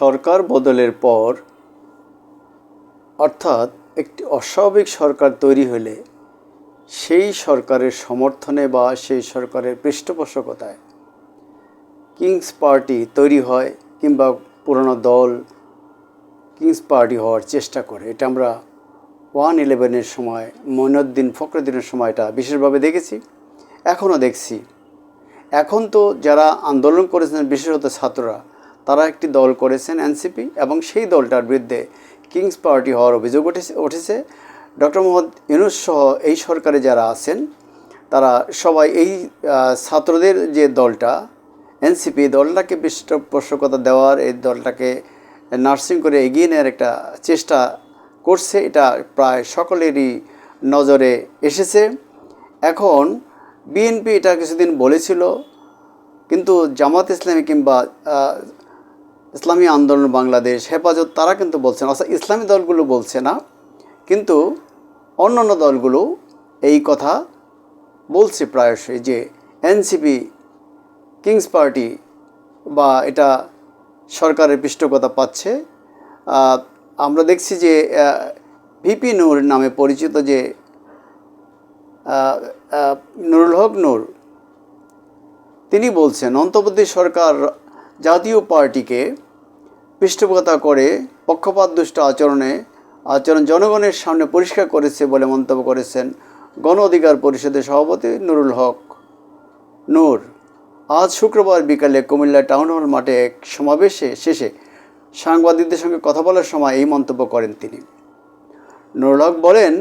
সরকার বদলের পর, অর্থাৎ একটি অস্বাভাবিক সরকার তৈরি হলে সেই সরকারের সমর্থনে বা সেই সরকারের পৃষ্ঠপোষকতায় কিংস পার্টি তৈরি হয় কিংবা পুরনো দল কিংস পার্টি হওয়ার চেষ্টা করে। এটা আমরা ওয়ান ইলেভেনের সময়, মইনুদ্দিন ফখরুদ্দিনের সময় এটা বিশেষভাবে দেখেছি। এখনও দেখছি। এখন তো যারা আন্দোলন করেছেন বিশেষত ছাত্ররা তারা একটি দল করেছেন এনসিপি এবং সেই দলটার বিরুদ্ধে কিংস পার্টি হওয়ার অভিযোগ উঠেছে উঠেছে। ডক্টর মোহাম্মদ ইউনুস সহ এই সরকারে যারা আছেন, তারা সবাই এই ছাত্রদের যে দলটা, এনসিপি দলটাকে পৃষ্ঠপোষকতা দেওয়ার, এই দলটাকে নার্সিং করে এগিয়ে নেওয়ার একটা চেষ্টা করছে। এটা প্রায় সকলেরই নজরে এসেছে। এখন বিএনপি এটা কিছুদিন বলেছিল, কিন্তু জামাত ইসলামী কিংবা ইসলামী আন্দোলন বাংলাদেশ, হেফাজত তারা কিন্তু বলছে না। অর্থাৎ ইসলামী দলগুলো বলছে না, কিন্তু অন্যান্য দলগুলো এই কথা বলছে প্রায়শই যে এনসিপি, কিংস পার্টি বা এটা সরকারের পৃষ্ঠকতা পাচ্ছে। আমরা দেখছি যে ভিপি নূর নামে পরিচিত যে নুরুল হক নূর, তিনি বলছেন, অন্তর্বর্তী সরকার জাতীয় পার্টিকে পৃষ্ঠপোষকতা করে পক্ষপাত দুষ্ট আচরণে আচরণ জনগণের সামনে পরিষ্কার করেছে বলে মন্তব্য করেছেন গণ অধিকার পরিষদের সভাপতি নুরুল হক। নূর, আজ শুক্রবার বিকালে কুমিল্লা টাউন হল মাঠে এক সমাবেশে শেষে সাংবাদিকদের সঙ্গে কথা বলার সময় এই মন্তব্য করেন তিনি। নুরুল হক বলেন,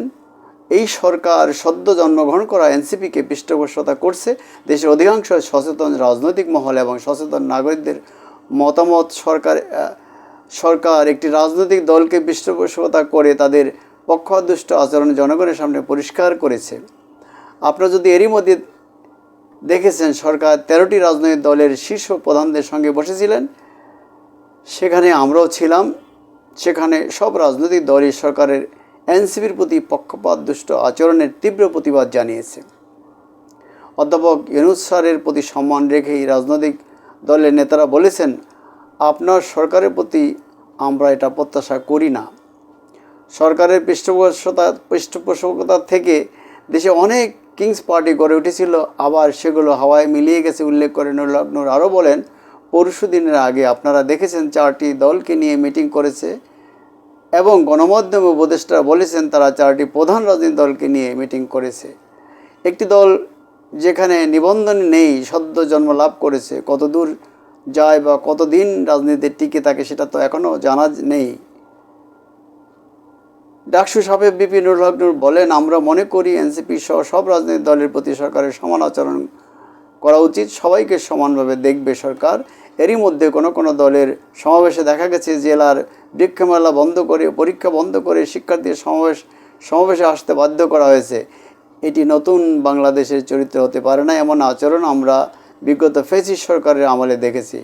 এই সরকার সদ্য জন্মগ্রহণ করা এনসিপিকে পৃষ্ঠপোষকতা করছে দেশের অধিকাংশ সচেতন রাজনৈতিক মহল এবং সচেতন নাগরিকদের মতামত সরকার সরকার একটি রাজনৈতিক দলকে পৃষ্ঠপোষকতা করে তাদের পক্ষদুষ্ট আচরণ জনগণের সামনে পরিষ্কার করেছে। আপনারা যদি এরই মধ্যে দেখেছেন, সরকার তেরোটি রাজনৈতিক দলের শীর্ষ প্রধানদের সঙ্গে বসেছিলেন। সেখানে আমরাও ছিলাম। সেখানে সব রাজনৈতিক দলই সরকারের এনসিপির প্রতি পক্ষপাত দুষ্ট আচরণের তীব্র প্রতিবাদ জানিয়েছে। অধ্যাপক ইউনুস স্যারের প্রতি সম্মান রেখে এই রাজনৈতিক দলের নেতারা বলেছেন আপনার সরকারের প্রতি আমরা এটা প্রত্যাশা করি না। সরকারের পৃষ্ঠপোষকতা পৃষ্ঠপোষকতা থেকে দেশে অনেক কিংস পার্টি গড়ে উঠেছিল, আবার সেগুলো হাওয়ায় মিলিয়ে গেছে, উল্লেখ করে নুরুল আরও বলেন, পরশু দিনের আগে আপনারা দেখেছেন চারটি দলকে নিয়ে মিটিং করেছে এবং গণমাধ্যম উপদেষ্টারা বলেছেন তারা চারটি প্রধান রাজনৈতিক দলকে নিয়ে মিটিং করেছে। একটি দল যেখানে নিবন্ধন নেই, সদ্য জন্ম লাভ করেছে কত দূর যায় বা কতদিন রাজনীতিতে টিকে থাকে সেটা তো এখনও জানা নেই। ডাকসু সাহেব বিপিন হকনুর বলেন, আমরা মনে করি এনসিপি সহ সব রাজনৈতিক দলের প্রতি সরকারের সমান আচরণ করা উচিত। সবাইকে সমানভাবে দেখবে সরকার। এরই মধ্যে কোনো কোনো দলের সমাবেশে দেখা গেছে, জেলার বৃক্ষমেলা বন্ধ করে, পরীক্ষা বন্ধ করে শিক্ষার্থীর সমাবেশ, সমাবেশে আসতে বাধ্য করা হয়েছে। এটি নতুন বাংলাদেশের চরিত্র হতে পারে না, এমন আচরণ আমরা বিগত ফেসিস সরকারের আমলে দেখেছি।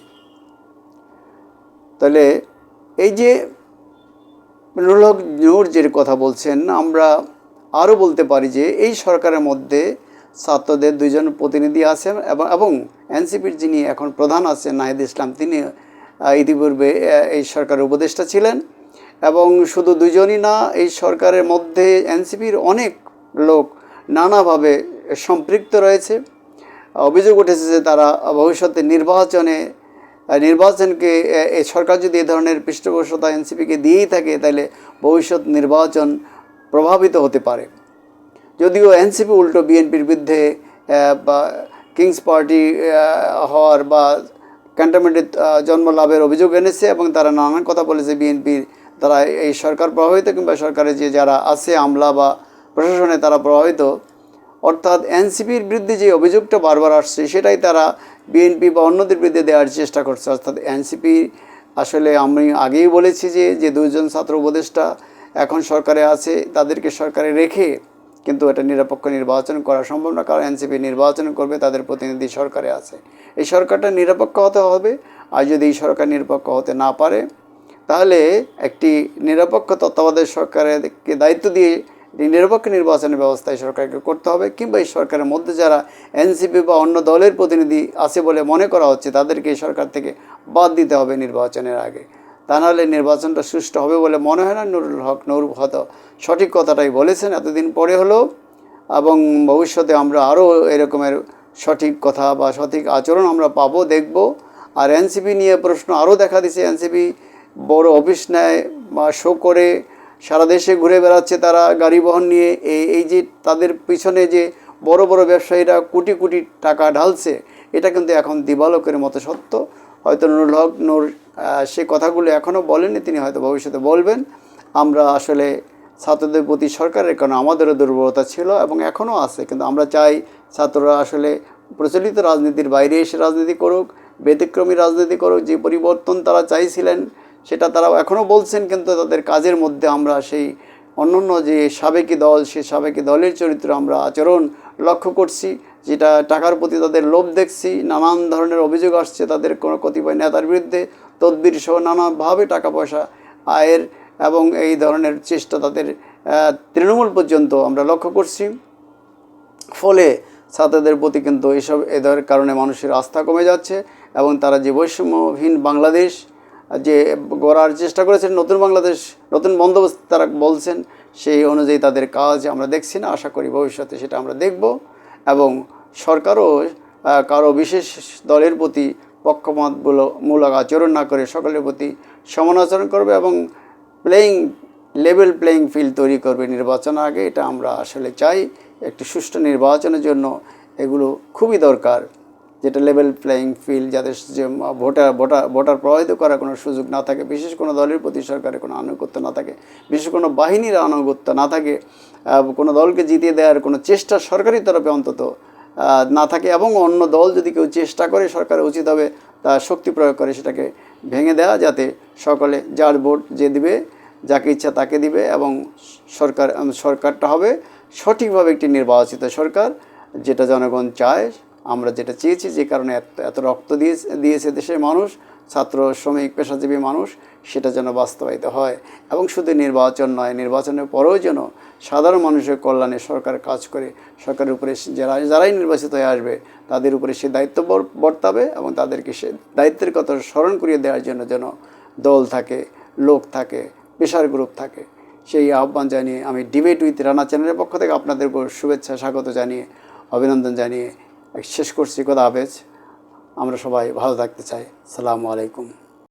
তাহলে এই যে নুরুল হক নূর যে কথা বলছেন, আমরা আরও বলতে পারি যে এই সরকারের মধ্যে ছাত্রদের দুইজন প্রতিনিধি আছেন এবং এবং এনসিপির যিনি এখন প্রধান আছেন, নাহিদ ইসলাম, তিনি ইতিপূর্বে এই সরকারের উপদেষ্টা ছিলেন। এবং শুধু দুজনই না, এই সরকারের মধ্যে এনসিপির অনেক লোক নানাভাবে সম্পৃক্ত রয়েছে। অভিযোগ উঠেছে যে তারা ভবিষ্যতে নির্বাচনে নির্বাচনকে সরকার যদি এ ধরনের পৃষ্ঠপোষকতা এনসিপিকে দিয়েই থাকে তাহলে ভবিষ্যৎ নির্বাচন প্রভাবিত হতে পারে। যদিও এনসিপি উল্টো বিএনপির বিরুদ্ধে বা কিংস পার্টি হওয়ার বা ক্যান্টনমেন্টে আহ, জন্ম লাভের অভিযোগ এনেছে এবং তারা নানান কথা বলেছে বিএনপির তারা এই সরকার প্রভাবিত কিংবা সরকারের যে যারা আছে আমলা বা প্রশাসনে তারা প্রভাবিত। অর্থাৎ এনসিপির বিরুদ্ধে যে অভিযোগটা বারবার আসছে, সেটাই তারা বিএনপি বা অন্যদের বিরুদ্ধে দেওয়ার চেষ্টা করছে। অর্থাৎ এনসিপি, আসলে আমি আগেই বলেছি যে যে দুজন ছাত্র উপদেষ্টা এখন সরকারে আছে, তাদেরকে সরকারে রেখে কিন্তু এটা নিরপেক্ষ নির্বাচন করা সম্ভব না, কারণ এনসিপি নির্বাচন করবে, তাদের প্রতিনিধি সরকারে আছে। এই সরকারটা নিরপেক্ষ হতে হবে, আর যদি এই সরকার নিরপেক্ষ হতে না পারে, তাহলে একটি নিরপেক্ষ তত্ত্বাবধায়ক সরকারকে দায়িত্ব দিয়ে নিরপেক্ষ নির্বাচনের ব্যবস্থা এই সরকারকে করতে হবে, কিংবা এই সরকারের মধ্যে যারা এনসিপি বা অন্য দলের প্রতিনিধি আছে বলে মনে করা হচ্ছে, তাদেরকে এই সরকার থেকে বাদ দিতে হবে নির্বাচনের আগে। তা নাহলে নির্বাচনটা সুষ্ঠু হবে বলে মনে হয় না? নুরুল হক নূর হয়তো সঠিক কথাটাই বলেছেন। এতদিন পরে হলো এবং ভবিষ্যতে আমরা আরও এরকমের সঠিক কথা বা সঠিক আচরণ আমরা পাবো, দেখব। আর এনসিপি নিয়ে প্রশ্ন আরও দেখা দিচ্ছে এনসিপি বড় অফিস নেয় বা শো করে সারা দেশে ঘুরে বেড়াচ্ছে তারা গাড়ি বহন নিয়ে। এই যে তাদের পিছনে যে বড় বড় ব্যবসায়ীরা কোটি কোটি টাকা ঢালছে, এটা কিন্তু এখন দিবালোকের মতো সত্য। হয়তো নুরুল হক, নূর সে কথাগুলো এখনও বলেননি, তিনি হয়তো ভবিষ্যতে বলবেন। আমরা আসলে ছাত্রদের প্রতি সরকারের কারণে আমাদেরও দুর্বলতা ছিল এবং এখনও আছে। কিন্তু আমরা চাই ছাত্ররা আসলে প্রচলিত রাজনীতির বাইরে এসে রাজনীতি করুক, ব্যতিক্রমী রাজনীতি করুক, যে পরিবর্তন তারা চাইছিলেন সেটা তারা এখনও বলছেন, কিন্তু তাদের কাজের মধ্যে আমরা সেই অন্যান্য যে সাবেকি দল, সে সাবেকি দলের চরিত্র আমরা আচরণ লক্ষ্য করছি, যেটা টাকার প্রতি তাদের লোভ দেখছি, নানান ধরনের অভিযোগ আসছে তাদের কোনো কতিপয় নেতার বিরুদ্ধে তদবির সহ নানাভাবে টাকা পয়সা আয়ের এবং এই ধরনের চেষ্টা তাদের তৃণমূল পর্যন্ত আমরা লক্ষ্য করছি। ফলে ছাত্রদের প্রতি কিন্তু এসব, এদের কারণে মানুষের আস্থা কমে যাচ্ছে এবং তারা যে বৈষম্যহীন বাংলাদেশ যে গড়ার চেষ্টা করেছেন নতুন বাংলাদেশ, নতুন বন্দোবস্ত তারা বলছেন, সেই অনুযায়ী তাদের কাজ আমরা দেখছি না, আশা করি ভবিষ্যতে সেটা আমরা দেখব এবং সরকারও কারও বিশেষ দলের প্রতি পক্ষপাতমূলক মূলক আচরণ না করে সকলের প্রতি সমান করবে এবং প্লেয়িং লেভেল প্লেয়িং ফিল্ড তৈরি করবে নির্বাচন আগে, এটা আমরা আসলে চাই। একটি সুষ্ঠু নির্বাচনের জন্য এগুলো খুবই দরকার। যেটা লেভেল প্লেয়িং ফিল্ড যাতে যে ভোটার ভোটার ভোটার প্রভাবিত করার কোনো সুযোগ না থাকে, বিশেষ কোনো দলের প্রতি সরকারের কোনো আনুগত্য না থাকে, বিশেষ কোনো বাহিনীর আনুগত্য না থাকে কোনো দলকে জিতিয়ে দেওয়ার কোনো চেষ্টা সরকারি তরফে অন্তত না থাকে এবং অন্য দল যদি কেউ চেষ্টা করে সরকার উচিত হবে, তা শক্তি প্রয়োগ করে সেটাকে ভেঙে দেওয়া যাতে সকলে যার ভোট যে দিবে, যাকে ইচ্ছা তাকে দিবে এবং সরকার সরকারটা হবে সঠিকভাবে একটি নির্বাচিত সরকার, যেটা জনগণ চায় আমরা যেটা চেয়েছি যে কারণে এত এত রক্ত দিয়ে দিয়েছে দেশের মানুষ, ছাত্র, শ্রমিক, পেশাজীবী মানুষ, সেটা যেন বাস্তবায়িত হয়। এবং শুধু নির্বাচন নয়, নির্বাচনের পরেও যেন সাধারণ মানুষের কল্যাণে সরকার কাজ করে, সরকারের উপরে যারা, যারাই নির্বাচিত হয়ে আসবে, তাদের উপরে সে দায়িত্ব বর- বর্তাবে এবং তাদেরকে সে দায়িত্বের কথা স্মরণ করিয়ে দেওয়ার জন্য যেন দল থাকে, লোক থাকে, পেশার গ্রুপ থাকে। সেই আহ্বান জানিয়ে আমি ডিবেট উইথ রানা চ্যানেলের পক্ষ থেকে আপনাদের উপর শুভেচ্ছা, স্বাগত জানিয়ে, অভিনন্দন জানিয়ে শেষ করছি। কথা হাফেজ। আমরা সবাই ভালো থাকতে চাই। সালামু আলাইকুম।